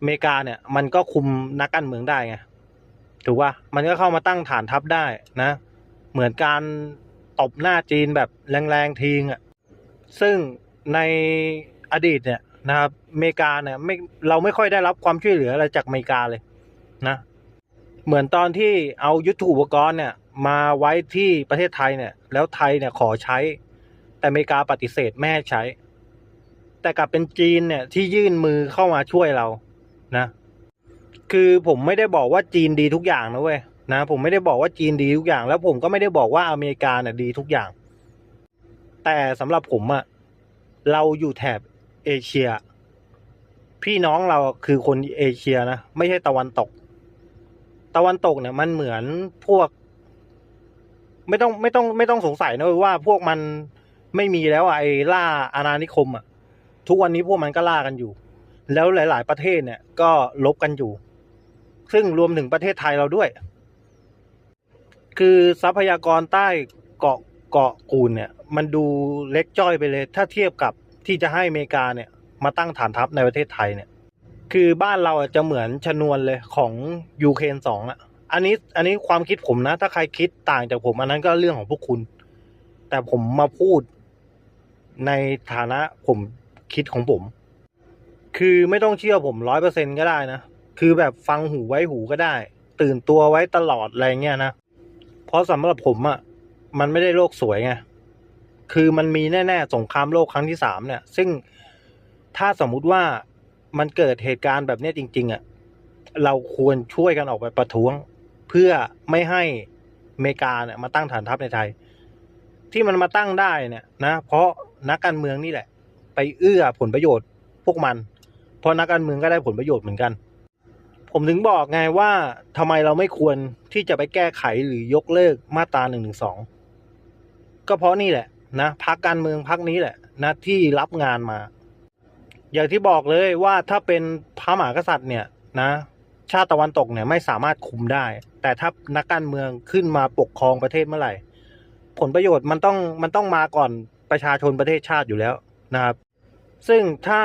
อเมริกาเนี่ย มันก็คุมนักการเมืองได้ไงถูกป่ะมันก็เข้ามาตั้งฐานทัพได้นะ เหมือนการตบหน้าจีนแบบแรงๆทีงอะซึ่งในอดีตเนี่ยนะครับอเมริกาเนี่ยไม่เราไม่ค่อยได้รับความช่วยเหลืออะไรจากอเมริกาเลยนะเหมือนตอนที่เอายุทโธปกรณ์เนี่ยมาไว้ที่ประเทศไทยเนี่ย แล้วไทยเนี่ยขอใช้ แต่อเมริกาปฏิเสธไม่ให้ใช้ แต่กลับเป็นจีนเนี่ยที่ยื่นมือเข้ามาช่วยเรา นะ คือผมไม่ได้บอกว่าจีนดีทุกอย่างนะเว้ยนะผมไม่ได้บอกว่าจีนดีทุกอย่าง แล้วผมก็ไม่ได้บอกว่าอเมริกาเนี่ยดีทุกอย่าง แต่สำหรับผมอะเราอยู่แถบเอเชีย พี่น้องเราคือคนเอเชียนะไม่ใช่ตะวันตก ตะวันตกเนี่ยมันเหมือนพวก ไม่ต้องไม่ต้องไม่ต้องสงสัยนะเว้ยว่าพวกมันไม่มีแล้วไอ้ล่าอาณานิคมอะทุกวันนี้พวกมันก็ล่ากันอยู่ แล้วหลาย ๆ ประเทศเนี่ยก็ลบกันอยู่ ซึ่งรวมถึงประเทศไทยเราด้วย คือทรัพยากรใต้เกาะเกาะกูลเนี่ย มันดูเล็กจ้อยไปเลย ถ้าเทียบกับที่จะให้อเมริกาเนี่ย มาตั้งฐานทัพในประเทศไทยเนี่ย คือบ้านเราจะเหมือนชนวนเลยของยูเครนสองอะอันนี้อันนี้ความคิดผมนะ ถ้าใครคิดต่างจากผม อันนั้นก็เรื่องของพวกคุณ แต่ผมมาพูดในฐานะผมคิดของผม คือไม่ต้องเชื่อผมร้อยเปอร์เซ็นก็ได้นะ คือแบบฟังหูไว้หูก็ได้ ตื่นตัวไว้ตลอดอะไรเงี้ยนะ เพราะสำหรับผมอะ่ะ มันไม่ได้โลกสวยไง คือมันมีแน่ๆสงครามโลกครั้งที่สามเนี่ย ซึ่งถ้าสมมุติว่ามันเกิดเหตุการณ์แบบนี้จริง ๆอะ่ะ เราควรช่วยกันออกไปประท้วง เพื่อไม่ให้อเมริกาเนี่ยมาตั้งฐานทัพในไทย ที่มันมาตั้งได้เนี่ยนะ เพราะนักการเมืองนี่แหละ ไปเอื้อผลประโยชน์พวกมัน เพราะนักการเมืองก็ได้ผลประโยชน์เหมือนกัน ผมถึงบอกไงว่าทำไมเราไม่ควรที่จะไปแก้ไขหรือยกเลิกมาตราหนึ่งหนึ่งสองก็เพราะนี่แหละนะพักการเมืองพักนี้แหละนะที่รับงานมา อย่างที่บอกเลยว่าถ้าเป็นพระมหากษัตริย์เนี่ยนะ ชาติตะวันตกเนี่ยไม่สามารถคุมได้ แต่ถ้านักการเมืองขึ้นมาปกครองประเทศเมื่อไหร่ ผลประโยชน์มันต้องมันต้องมาก่อนประชาชนประเทศชาติอยู่แล้วนะครับ ซึ่งถ้า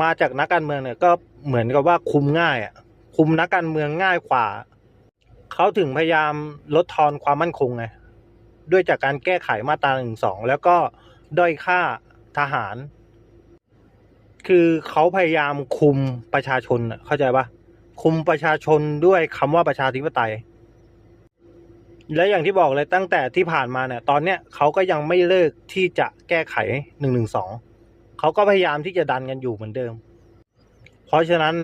มาจากนักการเมืองเนี่ยก็เหมือนกับว่าคุมง่ายอะคุมนักการเมืองง่ายกว่าเขาถึงพยายามลดทอนความมั่นคงไงด้วยจากการแก้ไขมาตราหนึ่งสองแล้วก็ด้อยค่าทหาร คือเขาพยายามคุมประชาชนเข้าใจปะคุมประชาชนด้วยคำว่าประชาธิปไตย และอย่างที่บอกเลยตั้งแต่ที่ผ่านมาเนี่ย ตอนเนี้ยเขาก็ยังไม่เลิกที่จะแก้ไขหนึ่งหนึ่งสอง เขาก็พยายามที่จะดันกันอยู่เหมือนเดิม เพราะฉะนั้น